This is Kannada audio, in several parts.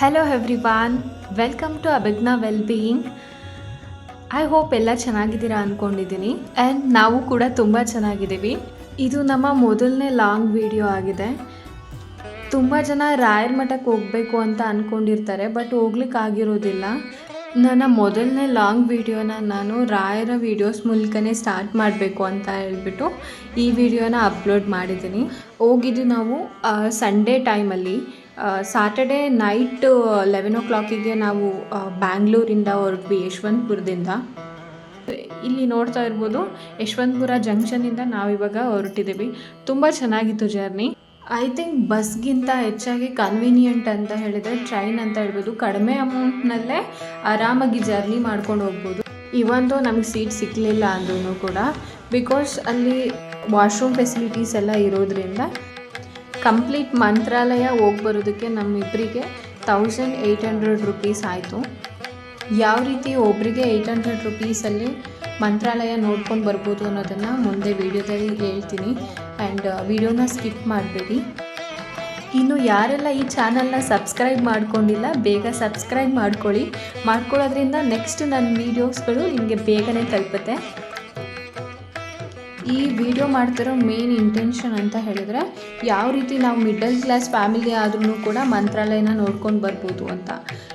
Hello everyone welcome to Abhijna well being I hope ಎಲ್ಲ ಚೆನ್ನಾಗಿದ್ದೀರಾ ಅಂದ್ಕೊಂಡಿದ್ದೀನಿ ಆ್ಯಂಡ್ ನಾವು ಕೂಡ ತುಂಬ ಚೆನ್ನಾಗಿದ್ದೀವಿ. ಇದು ನಮ್ಮ ಮೊದಲನೇ ಲಾಂಗ್ ವಿಡಿಯೋ ಆಗಿದೆ. ತುಂಬ ಜನ ರಾಯರ ಮಠಕ್ಕೆ ಹೋಗಬೇಕು ಅಂತ ಅಂದ್ಕೊಂಡಿರ್ತಾರೆ ಬಟ್ ಹೋಗ್ಲಿಕ್ಕೆ ಆಗಿರೋದಿಲ್ಲ. ನನ್ನ ಮೊದಲನೇ ಲಾಂಗ್ ವಿಡಿಯೋನ ನಾನು ರಾಯರ ವಿಡಿಯೋಸ್ ಮೂಲಕನೇ ಸ್ಟಾರ್ಟ್ ಮಾಡಬೇಕು ಅಂತ ಹೇಳ್ಬಿಟ್ಟು ಈ ವಿಡಿಯೋನ ಅಪ್ಲೋಡ್ ಮಾಡಿದ್ದೀನಿ. ಹೋಗಿದ್ದು ನಾವು ಸಂಡೇ ಟೈಮಲ್ಲಿ ಸಾಟರ್ಡೇ ನೈಟ್ ಲೆವೆನ್ ಓ ಕ್ಲಾಕಿಗೆ ನಾವು ಬ್ಯಾಂಗ್ಳೂರಿಂದ ಹೊರಟ್ವಿ ಯಶವಂತಪುರದಿಂದ. ಇಲ್ಲಿ ನೋಡ್ತಾ ಇರ್ಬೋದು, ಯಶವಂತಪುರ ಜಂಕ್ಷನಿಂದ ನಾವಿವಾಗ ಹೊರಟಿದ್ದೀವಿ. ತುಂಬ ಚೆನ್ನಾಗಿತ್ತು ಜರ್ನಿ. ಐ ಥಿಂಕ್ ಬಸ್ಗಿಂತ ಹೆಚ್ಚಾಗಿ ಕನ್ವೀನಿಯೆಂಟ್ ಅಂತ ಹೇಳಿದರೆ ಟ್ರೈನ್ ಅಂತ ಹೇಳ್ಬೋದು. ಕಡಿಮೆ ಅಮೌಂಟ್ನಲ್ಲೇ ಆರಾಮಾಗಿ ಜರ್ನಿ ಮಾಡ್ಕೊಂಡು ಹೋಗ್ಬೋದು. ಇವಂದು ನಮಗೆ ಸೀಟ್ ಸಿಕ್ಕಲಿಲ್ಲ ಅಂದ್ರೂ ಕೂಡ. ಬಿಕಾಸ್ ಅಲ್ಲಿ ವಾಶ್ರೂಮ್ ಫೆಸಿಲಿಟೀಸ್ ಎಲ್ಲ ಇರೋದ್ರಿಂದ ಕಂಪ್ಲೀಟ್ ಮಂತ್ರಾಲಯ ಹೋಗಿ ಬರೋದಕ್ಕೆ ನಮ್ಮಿಬ್ಬರಿಗೆ ತೌಸಂಡ್ ಏಯ್ಟ್ ಹಂಡ್ರೆಡ್ ರುಪೀಸ್ ಆಯಿತು. ಯಾವ ರೀತಿ ಒಬ್ಬರಿಗೆ ಏಯ್ಟ್ ಹಂಡ್ರೆಡ್ ರುಪೀಸಲ್ಲಿ ಮಂತ್ರಾಲಯ ನೋಡ್ಕೊಂಡು ಬರ್ಬೋದು ಅನ್ನೋದನ್ನು ಮುಂದೆ ವೀಡಿಯೋದಲ್ಲಿ ಹೇಳ್ತೀನಿ. ಆ್ಯಂಡ್ ವಿಡಿಯೋನ ಸ್ಕಿಪ್ ಮಾಡಬೇಡಿ. ಇನ್ನು ಯಾರೆಲ್ಲ ಈ ಚಾನಲ್ನ ಸಬ್ಸ್ಕ್ರೈಬ್ ಮಾಡ್ಕೊಂಡಿಲ್ಲ, ಬೇಗ ಸಬ್ಸ್ಕ್ರೈಬ್ ಮಾಡ್ಕೊಳ್ಳಿ. ಮಾಡ್ಕೊಳ್ಳೋದ್ರಿಂದ ನೆಕ್ಸ್ಟ್ ನನ್ನ ವೀಡಿಯೋಸ್ಗಳು ನಿಮಗೆ ಬೇಗನೆ ತಲುಪುತ್ತೆ. ಈ ವಿಡಿಯೋ ಮಾಡ್ತಿರೋ ಮೇನ್ ಇಂಟೆನ್ಷನ್ ಅಂತ ಹೇಳಿದ್ರೆ ಯಾವ ರೀತಿ ನಾವು ಮಿಡಲ್ ಕ್ಲಾಸ್ ಫ್ಯಾಮಿಲಿ ಆದ್ರೂ ಕೂಡ ಮಂತ್ರಾಲಯನ ನೋಡ್ಕೊಂಡು ಬರ್ಬೋದು ಅಂತ.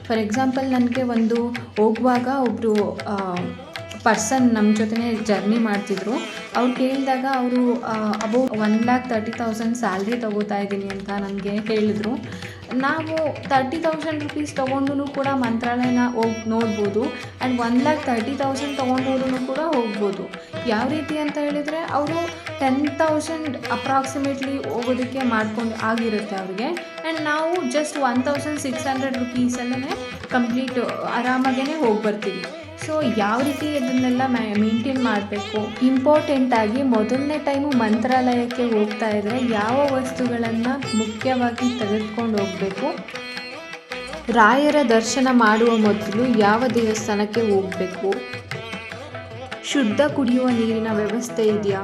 ಫಾರ್ ಎಕ್ಸಾಂಪಲ್ ನನಗೆ ಒಂದು ಹೋಗುವಾಗ ಒಬ್ಬರು ಪರ್ಸನ್ ನಮ್ಮ ಜೊತೆನೇ ಜರ್ನಿ ಮಾಡ್ತಿದ್ರು. ಅವ್ರು ಕೇಳಿದಾಗ ಅವರು above one lakh thirty thousand salary ತೊಗೋತಾ ಇದ್ದೀನಿ ಅಂತ ನನಗೆ ಹೇಳಿದರು. ನಾವು ತರ್ಟಿ ತೌಸಂಡ್ ರುಪೀಸ್ ತೊಗೊಂಡು ಕೂಡ ಮಂತ್ರಾಲಯನ ಹೋಗಿ ನೋಡ್ಬೋದು and one lakh thirty thousand ತೊಗೊಂಡೋರು ಕೂಡ ಹೋಗ್ಬೋದು. ಯಾವ ರೀತಿ ಅಂತ ಹೇಳಿದರೆ ಅವರು ಟೆನ್ ತೌಸಂಡ್ ಅಪ್ರಾಕ್ಸಿಮೇಟ್ಲಿ ಹೋಗೋದಕ್ಕೆ ಮಾಡ್ಕೊಂಡು ಆಗಿರುತ್ತೆ ಅವ್ರಿಗೆ. ಆ್ಯಂಡ್ ನಾವು just one thousand six hundred ರುಪೀಸಲ್ಲೇ complete ಆರಾಮಾಗೇ ಹೋಗಿ ಬರ್ತೀವಿ ಸೊ ಯಾವ ರೀತಿ ಇದನ್ನೆಲ್ಲ ಮೇಂಟೈನ್ ಮಾಡಬೇಕು? ಇಂಪಾರ್ಟೆಂಟ್ ಆಗಿ ಮೊದಲನೇ ಟೈಮು ಮಂತ್ರಾಲಯಕ್ಕೆ ಹೋಗ್ತಾ ಇದ್ದರೆ ಯಾವ ವಸ್ತುಗಳನ್ನು ಮುಖ್ಯವಾಗಿ ತೆಗೆದುಕೊಂಡು ಹೋಗಬೇಕು? ರಾಯರ ದರ್ಶನ ಮಾಡುವ ಮೊದಲು ಯಾವ ದೇವಸ್ಥಾನಕ್ಕೆ ಹೋಗಬೇಕು? ಶುದ್ಧ ಕುಡಿಯುವ ನೀರಿನ ವ್ಯವಸ್ಥೆ ಇದೆಯಾ?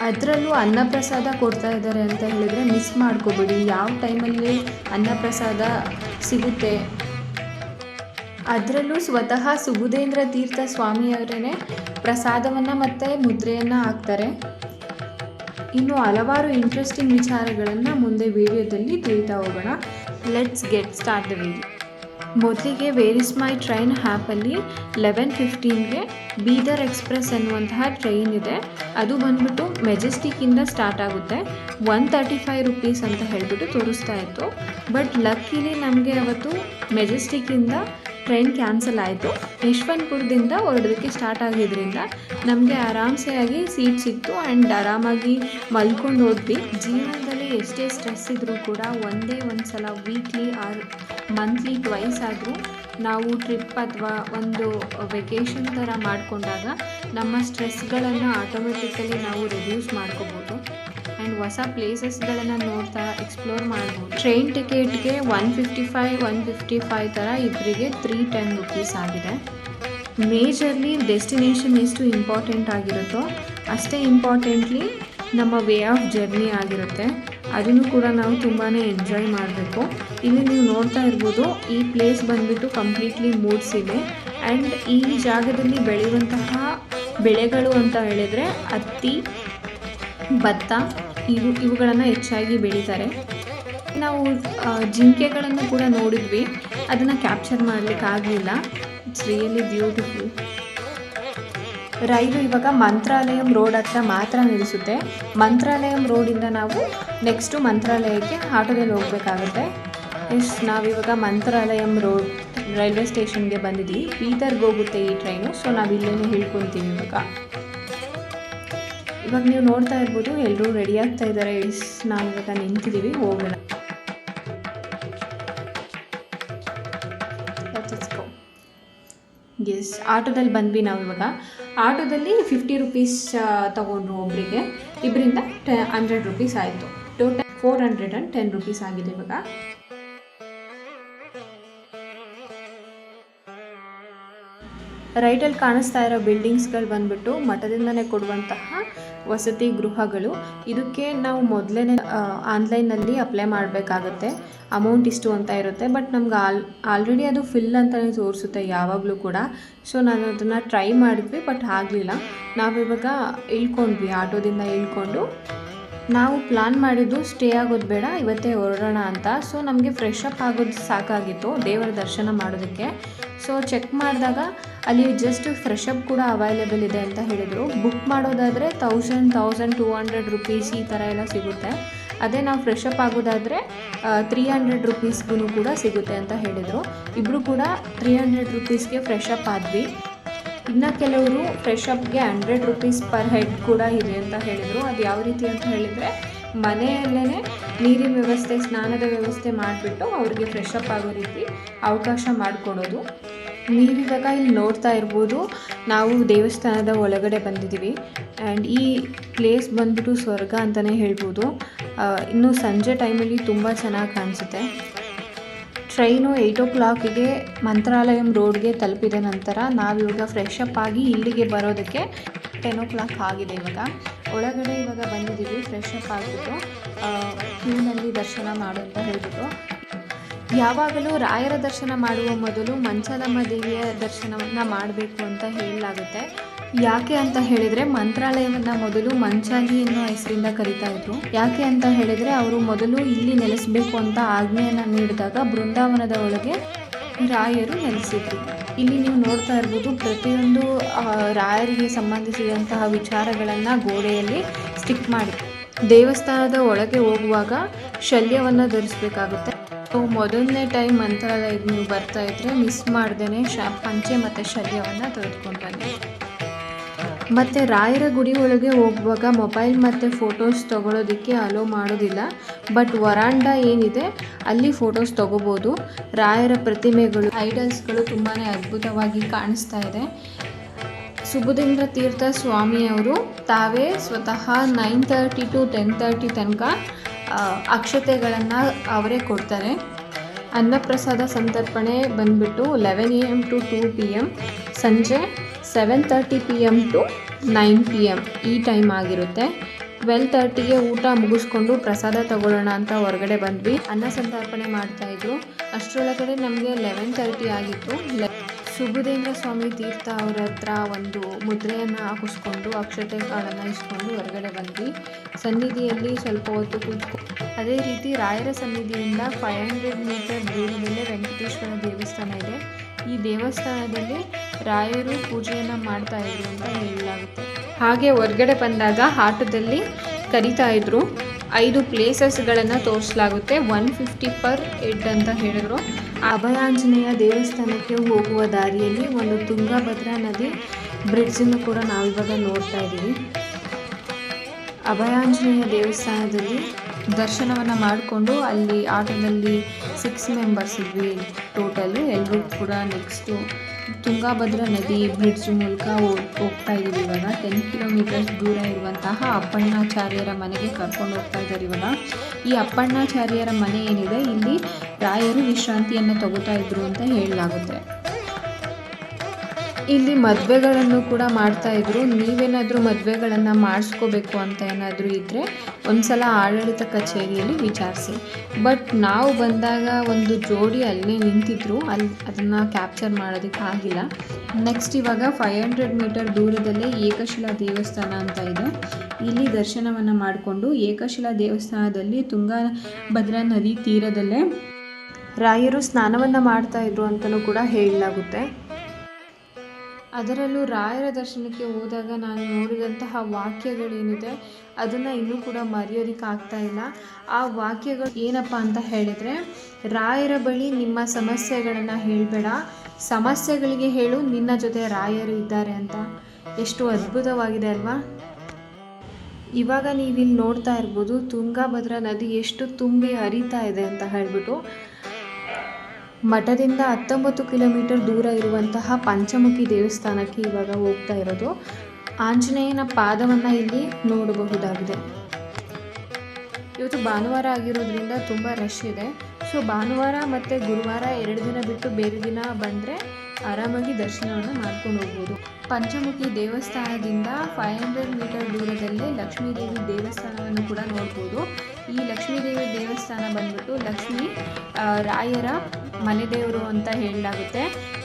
ಅದರಲ್ಲೂ ಅನ್ನಪ್ರಸಾದ ಕೊಡ್ತಾ ಇದ್ದಾರೆ ಅಂತ ಹೇಳಿದರೆ ಮಿಸ್ ಮಾಡ್ಕೋಬೇಡಿ. ಯಾವ ಟೈಮಲ್ಲಿ ಅನ್ನಪ್ರಸಾದ ಸಿಗುತ್ತೆ? ಅದರಲ್ಲೂ ಸ್ವತಃ ಸುಬುಧೇಂದ್ರ ತೀರ್ಥ ಸ್ವಾಮಿಯವರೇ ಪ್ರಸಾದವನ್ನು ಮತ್ತು ಮುದ್ರೆಯನ್ನು ಹಾಕ್ತಾರೆ. ಇನ್ನು ಹಲವಾರು ಇಂಟ್ರೆಸ್ಟಿಂಗ್ ವಿಚಾರಗಳನ್ನು ಮುಂದೆ ವಿಡಿಯೋದಲ್ಲಿ ತಿಳಿತಾ ಹೋಗೋಣ. Let's get start the video ಮೊದಲಿಗೆ ವೇರ್ ಇಸ್ ಮೈ ಟ್ರೈನ್ ಹ್ಯಾಪಲ್ಲಿ ಲೆವೆನ್ ಫಿಫ್ಟೀನ್ಗೆ ಬೀದರ್ ಎಕ್ಸ್ಪ್ರೆಸ್ ಅನ್ನುವಂತಹ ಟ್ರೈನ್ ಇದೆ. ಅದು ಬಂದ್ಬಿಟ್ಟು ಮೆಜೆಸ್ಟಿಕ್ಕಿಂದ ಸ್ಟಾರ್ಟ್ ಆಗುತ್ತೆ. ಒನ್ ತರ್ಟಿ ಫೈವ್ ರುಪೀಸ್ ಅಂತ ಹೇಳಿಬಿಟ್ಟು ತೋರಿಸ್ತಾ ಇತ್ತು. ಬಟ್ ಲಕ್ಕಿಲಿ ನಮಗೆ ಅವತ್ತು ಮೆಜೆಸ್ಟಿಕ್ಕಿಂದ ಟ್ರೈನ್ ಕ್ಯಾನ್ಸಲ್ ಆಯಿತು. ಯಶವಂತಪುರದಿಂದ ಹೊರಡೋದಕ್ಕೆ ಸ್ಟಾರ್ಟ್ ಆಗಿದ್ದರಿಂದ ನಮಗೆ ಆರಾಮ್ಸೆ ಆಗಿ ಸೀಟ್ ಸಿಕ್ತು ಆ್ಯಂಡ್ ಆರಾಮಾಗಿ ಮಲ್ಕೊಂಡು ಹೋದ್ವಿ. ಜೀವನದಲ್ಲಿ ಎಷ್ಟೇ ಸ್ಟ್ರೆಸ್ ಇದ್ದರೂ ಕೂಡ ಒಂದೇ ಒಂದು ಸಲ ವೀಕ್ಲಿ ಆರ್ ಮಂತ್ಲಿ ಟ್ವೈಸ್ ಆದರೂ ನಾವು ಟ್ರಿಪ್ ಅಥವಾ ಒಂದು ವೆಕೇಷನ್ ಥರ ಮಾಡಿಕೊಂಡಾಗ ನಮ್ಮ ಸ್ಟ್ರೆಸ್ಗಳನ್ನು ಆಟೋಮೆಟಿಕಲಿ ನಾವು ರಿಡ್ಯೂಸ್ ಮಾಡ್ಕೋಬೋದು. ಆ್ಯಂಡ್ ಹೊಸ ಪ್ಲೇಸಸ್ಗಳನ್ನು ನೋಡ್ತಾ ಎಕ್ಸ್ಪ್ಲೋರ್ ಮಾಡ್ಬೋದು. ಟ್ರೈನ್ ಟಿಕೆಟ್ಗೆ one fifty five one fifty five ಥರ ಇಬ್ಬರಿಗೆ ತ್ರೀ ಟೆನ್ ರುಪೀಸ್ ಆಗಿದೆ ಮೇಜರ್ಲಿ ಡೆಸ್ಟಿನೇಷನ್ ಎಷ್ಟು ಇಂಪಾರ್ಟೆಂಟ್ ಆಗಿರುತ್ತೋ, ಅಷ್ಟೇ ಇಂಪಾರ್ಟೆಂಟ್ಲಿ ನಮ್ಮ ವೇ ಆಫ್ ಜರ್ನಿ ಆಗಿರುತ್ತೆ. ಅದನ್ನು ಕೂಡ ನಾವು ತುಂಬಾ ಎಂಜಾಯ್ ಮಾಡಬೇಕು. ಇಲ್ಲಿ ನೀವು ನೋಡ್ತಾ ಇರ್ಬೋದು, ಈ ಪ್ಲೇಸ್ ಬಂದುಬಿಟ್ಟು ಕಂಪ್ಲೀಟ್ಲಿ ಮೂಡ್ಸ್ ಇದೆ. ಆ್ಯಂಡ್ ಈ ಜಾಗದಲ್ಲಿ ಬೆಳೆಯುವಂತಹ ಬೆಳೆಗಳು ಅಂತ ಹೇಳಿದರೆ ಹತ್ತಿ ಭತ್ತ ಇವು ಇವುಗಳನ್ನು ಹೆಚ್ಚಾಗಿ ಬೆಳೀತಾರೆ. ನಾವು ಜಿಂಕೆಗಳನ್ನು ಕೂಡ ನೋಡಿದ್ವಿ. ಅದನ್ನು ಕ್ಯಾಪ್ಚರ್ ಮಾಡಲಿಕ್ಕೆ ಆಗಲಿಲ್ಲ. ಇಟ್ಸ್ ರಿಯಲಿ ಬ್ಯೂಟಿಫುಲ್ ರೈಲು ಇವಾಗ ಮಂತ್ರಾಲಯಂ ರೋಡ್ ಹತ್ರ ಮಾತ್ರ ನಿಲ್ಲಿಸುತ್ತೆ. ಮಂತ್ರಾಲಯಂ ರೋಡಿಂದ ನಾವು ನೆಕ್ಸ್ಟು ಮಂತ್ರಾಲಯಕ್ಕೆ ಆಟೋದಲ್ಲಿ ಹೋಗಬೇಕಾಗುತ್ತೆ. ಎಸ್ ನಾವಿವಾಗ ಮಂತ್ರಾಲಯಂ ರೋಡ್ ರೈಲ್ವೆ ಸ್ಟೇಷನ್ಗೆ ಬಂದಿದ್ದೀವಿ ಬೀದರ್ಗೆ ಹೋಗುತ್ತೆ ಈ ಟ್ರೈನು ಸೊ ನಾವು ಇಲ್ಲೇ ಹೇಳ್ಕೊತೀವಿ ಇವಾಗ. ಇವಾಗ ನೀವು ನೋಡ್ತಾ ಇರ್ಬೋದು ಎಲ್ಲರೂ ರೆಡಿ ಆಗ್ತಾ ಇದ್ದಾರೆ. ಎಸ್ ನಾವು ಇವಾಗ ನಿಂತಿದ್ದೀವಿ. ಹೋಗೋಣ. ಎಸ್ ಆಟೋದಲ್ಲಿ ಬಂದ್ವಿ ನಾವು ಇವಾಗ. ಆಟೋದಲ್ಲಿ ಫಿಫ್ಟಿ ರುಪೀಸ್ ತಗೊಂಡ್ರು ಒಬ್ಬರಿಗೆ ಇಬ್ಬರಿಂದ ಟೆ ಹಂಡ್ರೆಡ್ ರುಪೀಸ್ ಆಯಿತು. Total four hundred and ten rupees ಆಗಿದೆ ಇವಾಗ. ರೈಟಲ್ಲಿ ಕಾಣಿಸ್ತಾ ಇರೋ ಬಿಲ್ಡಿಂಗ್ಸ್ಗಳು ಬಂದ್ಬಿಟ್ಟು ಮಠದಿಂದನೇ ಕೊಡುವಂತಹ ವಸತಿ ಗೃಹಗಳು. ಇದಕ್ಕೆ ನಾವು ಮೊದಲೇ ಆನ್ಲೈನಲ್ಲಿ ಅಪ್ಲೈ ಮಾಡಬೇಕಾಗುತ್ತೆ. ಅಮೌಂಟ್ ಇಷ್ಟು ಅಂತ ಇರುತ್ತೆ. ಬಟ್ ನಮ್ಗೆ ಆಲ್, ಆಲ್ರೆಡಿ ಅದು ಫಿಲ್ ಅಂತಲೇ ತೋರಿಸುತ್ತೆ ಯಾವಾಗಲೂ ಕೂಡ. ಸೊ ನಾನು ಅದನ್ನು ಟ್ರೈ ಮಾಡಿದ್ವಿ, ಬಟ್ ಆಗಲಿಲ್ಲ. ನಾವಿವಾಗ ಇಳ್ಕೊಂಡ್ವಿ, ಆಟೋದಿಂದ ಇಳ್ಕೊಂಡು. ನಾವು ಪ್ಲಾನ್ ಮಾಡಿದ್ದು ಸ್ಟೇ ಆಗೋದು ಬೇಡ, ಇವತ್ತೇ ಹೊರಡೋಣ ಅಂತ. ಸೊ ನಮಗೆ ಫ್ರೆಶ್ ಅಪ್ ಆಗೋದು ಸಾಕಾಗಿತ್ತು, ದೇವರ ದರ್ಶನ ಮಾಡೋದಕ್ಕೆ. ಸೊ ಚೆಕ್ ಮಾಡಿದಾಗ ಅಲ್ಲಿ ಜಸ್ಟ್ ಫ್ರೆಶ್ ಅಪ್ ಕೂಡ ಅವೈಲೇಬಲ್ ಇದೆ ಅಂತ ಹೇಳಿದರು. ಬುಕ್ ಮಾಡೋದಾದರೆ thousand thousand two hundred rupees ಈ ಥರ ಎಲ್ಲ ಸಿಗುತ್ತೆ. ಅದೇ ನಾವು ಫ್ರೆಶ್ ಅಪ್ ಆಗೋದಾದರೆ ತ್ರೀ ಹಂಡ್ರೆಡ್ ರುಪೀಸ್ಗೂ ಕೂಡ ಸಿಗುತ್ತೆ ಅಂತ ಹೇಳಿದರು. ಇಬ್ಬರು ಕೂಡ ತ್ರೀ ಹಂಡ್ರೆಡ್ ರುಪೀಸ್ಗೆ ಫ್ರೆಶ್ ಅಪ್ ಆದ್ವಿ. ಇನ್ನು ಕೆಲವರು ಫ್ರೆಶ್ ಅಪ್ಗೆ ಹಂಡ್ರೆಡ್ ರುಪೀಸ್ ಪರ್ ಹೆಡ್ ಕೂಡ ಇದೆ ಅಂತ ಹೇಳಿದರು. ಅದು ಯಾವ ರೀತಿ ಅಂತ ಹೇಳಿದರೆ ಮನೆಯಲ್ಲೇ ನೀರಿನ ವ್ಯವಸ್ಥೆ, ಸ್ನಾನದ ವ್ಯವಸ್ಥೆ ಮಾಡಿಬಿಟ್ಟು ಅವ್ರಿಗೆ ಫ್ರೆಶ್ ಆಗೋ ರೀತಿ ಅವಕಾಶ ಮಾಡಿಕೊಡೋದು. ನೀವಿವಾಗ ಇಲ್ಲಿ ನೋಡ್ತಾ ಇರ್ಬೋದು. ನಾವು ದೇವಸ್ಥಾನದ ಒಳಗಡೆ ಬಂದಿದ್ದೀವಿ. ಆ್ಯಂಡ್ ಈ ಪ್ಲೇಸ್ ಬಂದ್ಬಿಟ್ಟು ಸ್ವರ್ಗ ಅಂತಲೇ ಹೇಳ್ಬೋದು. ಇನ್ನು ಸಂಜೆ ಟೈಮಲ್ಲಿ ತುಂಬ ಚೆನ್ನಾಗಿ ಕಾಣಿಸುತ್ತೆ. ಟ್ರೈನು ಏಯ್ಟ್ ಓ ಕ್ಲಾಕಿಗೆ ಮಂತ್ರಾಲಯಂ ರೋಡ್ಗೆ ತಲುಪಿದ ನಂತರ ನಾವಿವಾಗ ಫ್ರೆಶ್ ಅಪ್ ಆಗಿ ಇಲ್ಲಿಗೆ ಬರೋದಕ್ಕೆ ಟೆನ್ ಓ ಕ್ಲಾಕ್ ಆಗಿದೆ ಇವಾಗ. ಒಳಗಡೆ ಇವಾಗ ಬಂದಿದ್ದೀವಿ ಫ್ರೆಶ್ ಅಪ್ ಆಗಿಬಿಟ್ಟು ಕ್ಯೂನಲ್ಲಿ ದರ್ಶನ ಮಾಡು ಅಂತ ಹೇಳ್ಬಿಟ್ಟು ಯಾವಾಗಲೂ ರಾಯರ ದರ್ಶನ ಮಾಡುವ ಮೊದಲು ಮಂಚಲಮ್ಮ ದೇವಿಯ ದರ್ಶನವನ್ನು ಮಾಡಬೇಕು ಅಂತ ಹೇಳಲಾಗುತ್ತೆ. ಯಾಕೆ ಅಂತ ಹೇಳಿದರೆ, ಮಂತ್ರಾಲಯವನ್ನು ಮೊದಲು ಮಂಚಾಲಿ ಅನ್ನೋ ಹೆಸರಿಂದ ಕರಿತಾ ಇದ್ರು. ಯಾಕೆ ಅಂತ ಹೇಳಿದರೆ, ಅವರು ಮೊದಲು ಇಲ್ಲಿ ನೆಲೆಸಬೇಕು ಅಂತ ಆಜ್ಞೆಯನ್ನು ನೀಡಿದಾಗ ಬೃಂದಾವನದ ಒಳಗೆ ರಾಯರು ನೆಲೆಸಿದ್ರು. ಇಲ್ಲಿ ನೀವು ನೋಡ್ತಾ ಇರ್ಬೋದು ಪ್ರತಿಯೊಂದು ರಾಯರಿಗೆ ಸಂಬಂಧಿಸಿದಂತಹ ವಿಚಾರಗಳನ್ನು ಗೋಡೆಯಲ್ಲಿ ಸ್ಟಿಕ್ ಮಾಡಿ. ದೇವಸ್ಥಾನದ ಒಳಗೆ ಹೋಗುವಾಗ ಶಲ್ಯವನ್ನು ಧರಿಸಬೇಕಾಗುತ್ತೆ. ಮೊದಲನೇ ಟೈಮ್ ಮಂತ್ರಾಲಯಕ್ಕೆ ನೀವು ಬರ್ತಾ ಇದ್ರೆ, ಮಿಸ್ ಮಾಡ್ದೇ ಶ, ಪಂಚೆ ಮತ್ತು ಶಲ್ಯವನ್ನು ತೆಗೆದುಕೊಂಡು ಬನ್ನಿ ಮತ್ತು ರಾಯರ ಗುಡಿ ಒಳಗೆ ಹೋಗುವಾಗ ಮೊಬೈಲ್ ಮತ್ತು ಫೋಟೋಸ್ ತೊಗೊಳೋದಕ್ಕೆ ಅಲೋ ಮಾಡೋದಿಲ್ಲ. ಬಟ್ ವರಾಂಡ ಏನಿದೆ, ಅಲ್ಲಿ ಫೋಟೋಸ್ ತೊಗೋಬೋದು. ರಾಯರ ಪ್ರತಿಮೆಗಳು, ಐಡಲ್ಸ್ಗಳು ತುಂಬಾ ಅದ್ಭುತವಾಗಿ ಕಾಣಿಸ್ತಾ ಇದೆ. ಸುಬುಧೇಂದ್ರ ತೀರ್ಥ ಸ್ವಾಮಿಯವರು ತಾವೇ ಸ್ವತಃ nine thirty to ten thirty ತನಕ ಅಕ್ಷತೆಗಳನ್ನು ಅವರೇ ಕೊಡ್ತಾರೆ. ಅನ್ನಪ್ರಸಾದ ಸಂತರ್ಪಣೆ ಬಂದ್ಬಿಟ್ಟು eleven A M to two P M ಸಂಜೆ seven thirty P M to nine P M ಈ ಟೈಮ್ ಆಗಿರುತ್ತೆ. ಟ್ವೆಲ್ ತರ್ಟಿಗೆ ಊಟ ಮುಗಿಸ್ಕೊಂಡು ಪ್ರಸಾದ ತಗೊಳ್ಳೋಣ ಅಂತ ಹೊರಗಡೆ ಬಂದ್ವಿ. ಅನ್ನ ಸಂತರ್ಪಣೆ ಮಾಡ್ತಾಯಿದ್ರು ಅಷ್ಟರೊಳಗಡೆ ನಮಗೆ ಲೆವೆನ್ ತರ್ಟಿ ಆಗಿತ್ತು. ಲೆ ಸುಬುಧೇಂದ್ರ ಸ್ವಾಮಿ ತೀರ್ಥ ಅವರ ಹತ್ರ ಒಂದು ಮುದ್ರೆಯನ್ನು ಹಾಕಿಸ್ಕೊಂಡು ಅಕ್ಷತೆ ಕಾಳನ್ನು ಇಸ್ಕೊಂಡು ಹೊರಗಡೆ ಬಂದ್ವಿ. ಸನ್ನಿಧಿಯಲ್ಲಿ ಸ್ವಲ್ಪ ಹೊತ್ತು ಕೂತ್ಕೊ ಅದೇ ರೀತಿ ರಾಯರ ಸನ್ನಿಧಿಯಿಂದ ಫೈವ್ ಹಂಡ್ರೆಡ್ ಮೀಟರ್ ದೂರದಲ್ಲೇ ವೆಂಕಟೇಶ್ವರ ದೇವಸ್ಥಾನ ಇದೆ. ಈ ದೇವಸ್ಥಾನದಲ್ಲಿ ರಾಯರು ಪೂಜೆಯನ್ನು ಮಾಡ್ತಾ ಇದ್ರು ಅಂತ ಹೇಳಲಾಗುತ್ತೆ. ಹಾಗೆ ಹೊರಗಡೆ ಬಂದಾಗ ಆಟೋದಲ್ಲಿ ಕರಿತಾ ಇದ್ರು. ಐದು ಪ್ಲೇಸಸ್ಗಳನ್ನು ತೋರಿಸಲಾಗುತ್ತೆ. ಒನ್ ಫಿಫ್ಟಿ ಪರ್ ಹೆಡ್ ಅಂತ ಹೇಳಿದ್ರು. ಅಭಯಾಂಜನೇಯ ದೇವಸ್ಥಾನಕ್ಕೆ ಹೋಗುವ ದಾರಿಯಲ್ಲಿ ಒಂದು ತುಂಗಭದ್ರಾ ನದಿ ಬ್ರಿಡ್ಜನ್ನು ಕೂಡ ನಾವು ಇವಾಗ ನೋಡ್ತಾ ಇದ್ದೀವಿ. ಅಭಯಾಂಜನೇಯ ದೇವಸ್ಥಾನದಲ್ಲಿ ದರ್ಶನವನ್ನು ಮಾಡಿಕೊಂಡು ಅಲ್ಲಿ ಆಟೋದಲ್ಲಿ ಸಿಕ್ಸ್ ಮೆಂಬರ್ಸ್ ಇದ್ವಿ ಟೋಟಲು ಎಲ್ಲರೂ ಕೂಡ ನೆಕ್ಸ್ಟು ತುಂಗಾಭದ್ರಾ ನದಿ ಬ್ರಿಡ್ಜ್ ಮೂಲಕ ಹೋಗ್ತಾ ಇದ್ದೀವಿ ಇವಾಗ. ಟೆನ್ ಕಿಲೋಮೀಟರ್ಸ್ ದೂರ ಇರುವಂತಹ ಅಪ್ಪಣ್ಣಾಚಾರ್ಯರ ಮನೆಗೆ ಕರ್ಕೊಂಡು ಹೋಗ್ತಾ ಇದ್ದಾರೆ ಇವಾಗ. ಈ ಅಪ್ಪಣ್ಣಾಚಾರ್ಯರ ಮನೆ ಏನಿದೆ, ಇಲ್ಲಿ ರಾಯರು ವಿಶ್ರಾಂತಿಯನ್ನು ತಗೋತಾ ಇದ್ರು ಅಂತ ಹೇಳಲಾಗುತ್ತೆ. ಇಲ್ಲಿ ಮದುವೆಗಳನ್ನು ಕೂಡ ಮಾಡ್ತಾ ಇದ್ರು. ನೀವೇನಾದರೂ ಮದುವೆಗಳನ್ನು ಮಾಡಿಸ್ಕೋಬೇಕು ಅಂತ ಏನಾದರೂ ಇದ್ದರೆ ಒಂದ್ಸಲ ಆಡಳಿತ ಕಚೇರಿಯಲ್ಲಿ ವಿಚಾರಿಸಿ. ಬಟ್ ನಾವು ಬಂದಾಗ ಒಂದು ಜೋಡಿ ಅಲ್ಲೇ ನಿಂತಿದ್ರು. ಅಲ್ಲಿ ಅದನ್ನು ಕ್ಯಾಪ್ಚರ್ ಮಾಡೋದಕ್ಕೆ ಆಗಿಲ್ಲ. ನೆಕ್ಸ್ಟ್ ಇವಾಗ ಫೈವ್ ಹಂಡ್ರೆಡ್ ಮೀಟರ್ ದೂರದಲ್ಲೇ ಏಕಶಿಲಾ ದೇವಸ್ಥಾನ ಅಂತ ಇದೆ. ಇಲ್ಲಿ ದರ್ಶನವನ್ನು ಮಾಡಿಕೊಂಡು ಏಕಶಿಲಾ ದೇವಸ್ಥಾನದಲ್ಲಿ ತುಂಗಭದ್ರಾ ನದಿ ತೀರದಲ್ಲೇ ರಾಯರು ಸ್ನಾನವನ್ನು ಮಾಡ್ತಾ ಇದ್ರು ಅಂತಲೂ ಕೂಡ ಹೇಳಲಾಗುತ್ತೆ. ಅದರಲ್ಲೂ ರಾಯರ ದರ್ಶನಕ್ಕೆ ಹೋದಾಗ ನಾನು ನೋಡಿದಂತಹ ವಾಕ್ಯಗಳೇನಿದೆ, ಅದನ್ನು ಇನ್ನೂ ಕೂಡ ಮರೆಯೋದಕ್ಕೆ ಆಗ್ತಾ ಇಲ್ಲ. ಆ ವಾಕ್ಯಗಳು ಏನಪ್ಪ ಅಂತ ಹೇಳಿದರೆ, ರಾಯರ ಬಳಿ ನಿಮ್ಮ ಸಮಸ್ಯೆಗಳನ್ನು ಹೇಳಬೇಡ, ಸಮಸ್ಯೆಗಳಿಗೆ ಹೇಳು, ನಿನ್ನ ಜೊತೆ ರಾಯರು ಇದ್ದಾರೆ ಅಂತ. ಎಷ್ಟು ಅದ್ಭುತವಾಗಿದೆ ಅಲ್ವಾ? ಇವಾಗ ನೀವಿಲ್ಲಿ ನೋಡ್ತಾ ಇರ್ಬೋದು, ತುಂಗಾಭದ್ರಾ ನದಿ ಎಷ್ಟು ತುಂಬಿ ಹರಿತಾ ಇದೆ ಅಂತ ಹೇಳ್ಬಿಟ್ಟು ಮಠದಿಂದ ಹತ್ತೊಂಬತ್ತು ಕಿಲೋಮೀಟರ್ ದೂರ ಇರುವಂತಹ ಪಂಚಮುಖಿ ದೇವಸ್ಥಾನಕ್ಕೆ ಇವಾಗ ಹೋಗ್ತಾ ಇರೋದು. ಆಂಜನೇಯನ ಪಾದವನ್ನು ಇಲ್ಲಿ ನೋಡಬಹುದಾಗಿದೆ. ಇವತ್ತು ಭಾನುವಾರ ಆಗಿರೋದ್ರಿಂದ ತುಂಬ ರಶ್ ಇದೆ. ಸೊ ಭಾನುವಾರ ಮತ್ತು ಗುರುವಾರ ಎರಡು ದಿನ ಬಿಟ್ಟು ಬೇರೆ ದಿನ ಬಂದರೆ ಆರಾಮಾಗಿ ದರ್ಶನವನ್ನು ಮಾಡ್ಕೊಂಡು ಹೋಗ್ಬೋದು. ಪಂಚಮುಖಿ ದೇವಸ್ಥಾನದಿಂದ ಫೈವ್ ಹಂಡ್ರೆಡ್ ಮೀಟರ್ ದೂರದಲ್ಲೇ ಲಕ್ಷ್ಮೀದೇವಿ ದೇವಸ್ಥಾನವನ್ನು ಕೂಡ ನೋಡ್ಬೋದು. ಈ ಲಕ್ಷ್ಮೀದೇವಿ ದೇವಸ್ಥಾನ ಬಂದ್ಬಿಟ್ಟು ಲಕ್ಷ್ಮೀ ರಾಯರ ಮನೆ ದೇವರು ಅಂತ ಹೇಳಲಾಗುತ್ತೆ.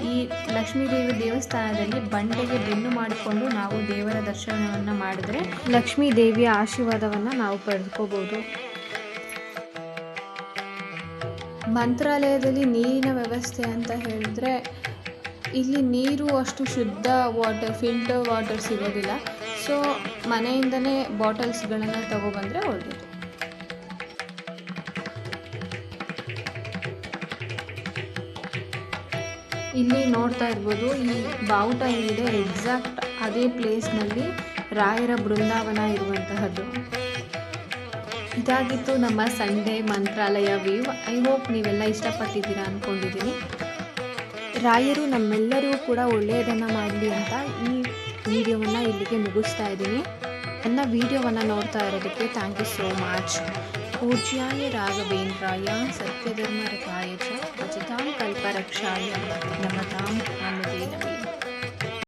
ಈ ಲಕ್ಷ್ಮೀದೇವಿ ದೇವಸ್ಥಾನದಲ್ಲಿ ಬಂಡೆಗೆ ಬೆನ್ನು ಮಾಡಿಕೊಂಡು ನಾವು ದೇವರ ದರ್ಶನವನ್ನು ಮಾಡಿದ್ರೆ ಲಕ್ಷ್ಮೀ ದೇವಿಯ ಆಶೀರ್ವಾದವನ್ನು ನಾವು ಪಡೆದುಕೋಬೋದು. ಮಂತ್ರಾಲಯದಲ್ಲಿ ನೀರಿನ ವ್ಯವಸ್ಥೆ ಅಂತ ಹೇಳಿದ್ರೆ ಇಲ್ಲಿ ನೀರು ಅಷ್ಟು ಶುದ್ಧ ವಾಟರ್, ಫಿಲ್ಟರ್ ವಾಟರ್ ಸಿಗೋದಿಲ್ಲ ಸೊ ಮನೆಯಿಂದನೇ ಬಾಟಲ್ಸ್ಗಳನ್ನು ತಗೊಬಂದರೆ ಒಳ್ಳೆಯದು ಇಲ್ಲಿ ನೋಡ್ತಾ ಇರ್ಬೋದು, ಈ ಬಾವುಟ ಏನಿದೆ ಎಕ್ಸಾಕ್ಟ್ ಅದೇ ಪ್ಲೇಸ್ನಲ್ಲಿ ರಾಯರ ಬೃಂದಾವನ ಇರುವಂತಹದ್ದು. ಇದಾಗಿತ್ತು ನಮ್ಮ Sunday Mantralaya view I hope ನೀವೆಲ್ಲ ಇಷ್ಟಪಟ್ಟಿದ್ದೀರಾ ಅಂದ್ಕೊಂಡಿದ್ದೀನಿ ರಾಯರು ನಮ್ಮೆಲ್ಲರಿಗೂ ಕೂಡ ಒಳ್ಳೆಯದನ್ನು ಮಾಡಲಿ ಅಂತ ಈ ವಿಡಿಯೋವನ್ನು ಇಲ್ಲಿಗೆ ಮುಗಿಸ್ತಾ ಇದ್ದೀನಿ. ನನ್ನ ವಿಡಿಯೋವನ್ನು ನೋಡ್ತಾ ಇರೋದಕ್ಕೆ ಥ್ಯಾಂಕ್ ಯು ಸೋ ಮಚ್ ಪೂಜ್ಯಾಯ ರಾಘವೇಂದ್ರಾಯ ಸತ್ಯಧರ್ಮರಥಾಯ सच्चिदां कल्परक्षाय नमतां नमते नमः